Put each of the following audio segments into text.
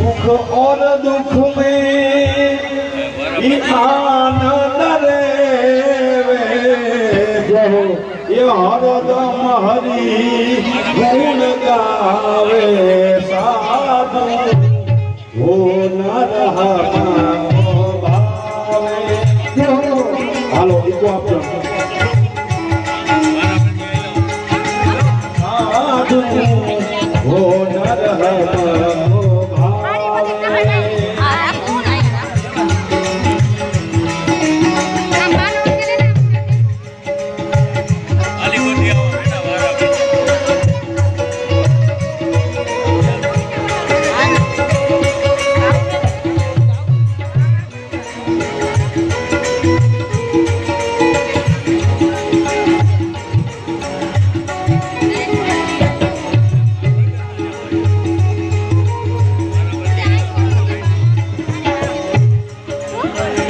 सुख और दुख में ये आनंद रे जय ये हरदम हरि गुण गावे साधु हो नर हमारो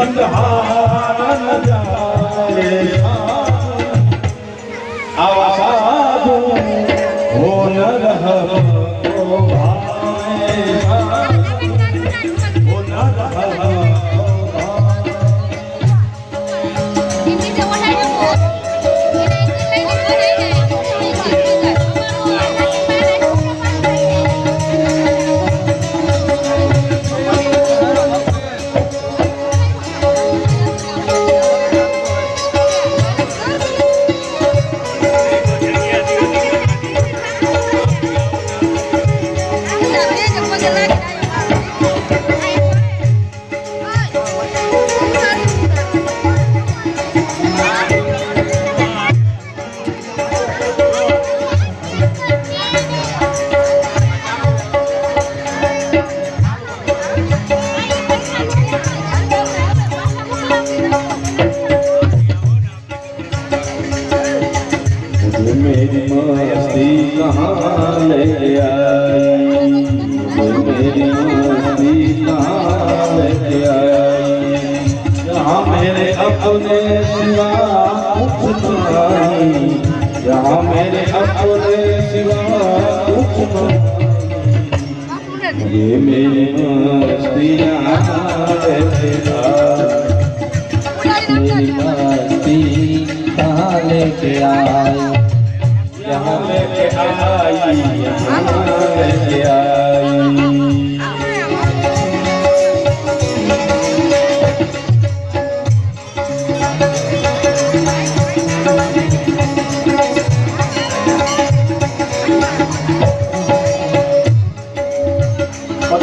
बंधा न जाए अपने सिवा कुछ नहीं मेरे अपने सिवा कुछ ये मेरी मस्ती यहाँ ले आई मेरी मस्ती कहाँ लेके आई यहाँ लेके आई यहाँ लेके आई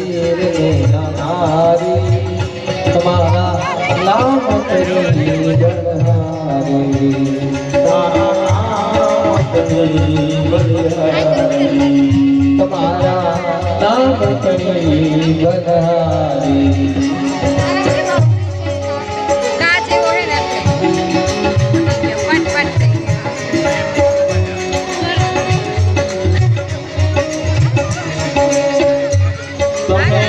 તીર ને નારી તમારા નામ કરી બલિહારી તમારા નામ કરી બનહારી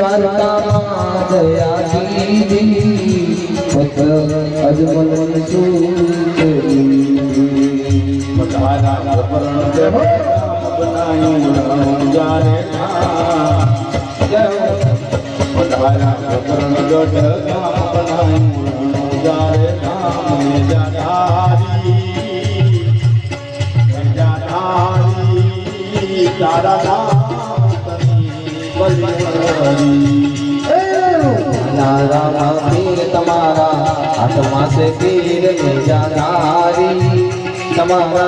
વાર્તામાં દયા દીધી ભક્ત અજમલ સુતની પધારા ભરણ દેવ બનાયું જારે નામ. પધારા ભરણ ગઢ બનાયું જારે. જાધારી, જાધારી, તારા બલિહારી. નારામાં પીર તમારા હાથમાં ને જાનારી તમારા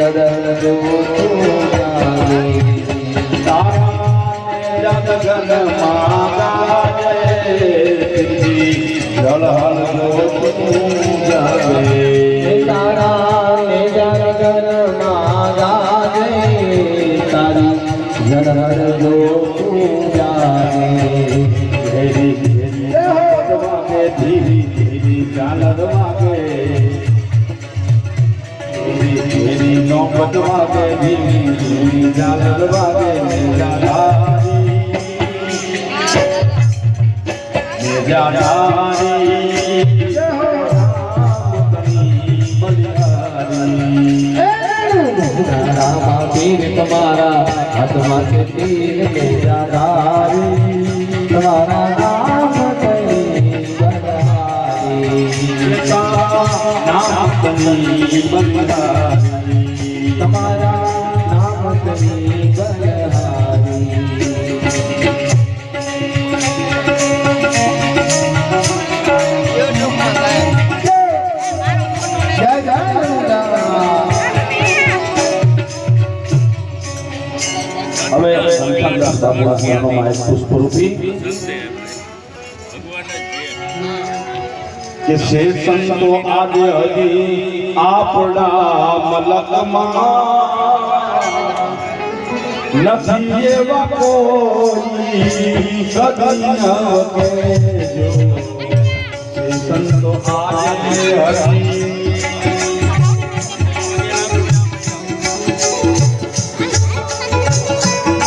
તારી જગત જોતું જાગે. તારા જગગનમાં ગાજે. જળહળ જોતું જાગે. તારા ને જગનમાં ગાજે. તારી જોતું જાગે. ધીરી ધીરી ચાલત વાગે, નોબત વાગે, ધીરી ચાલત વાગે. રામની બલિહારી. તારામાં પીર તમારા હાથમાં છે તીર મેરા ધારી તમારા નામ કરી બનહારી નામ કરી બનહારી બાબુના સ્મરણોમાં એક પુષ્પરૂપી કે શે સંતો આજે હજી આપણા મલકમાં નથી એવા કોઈ કદી ન સંતો આજે હજી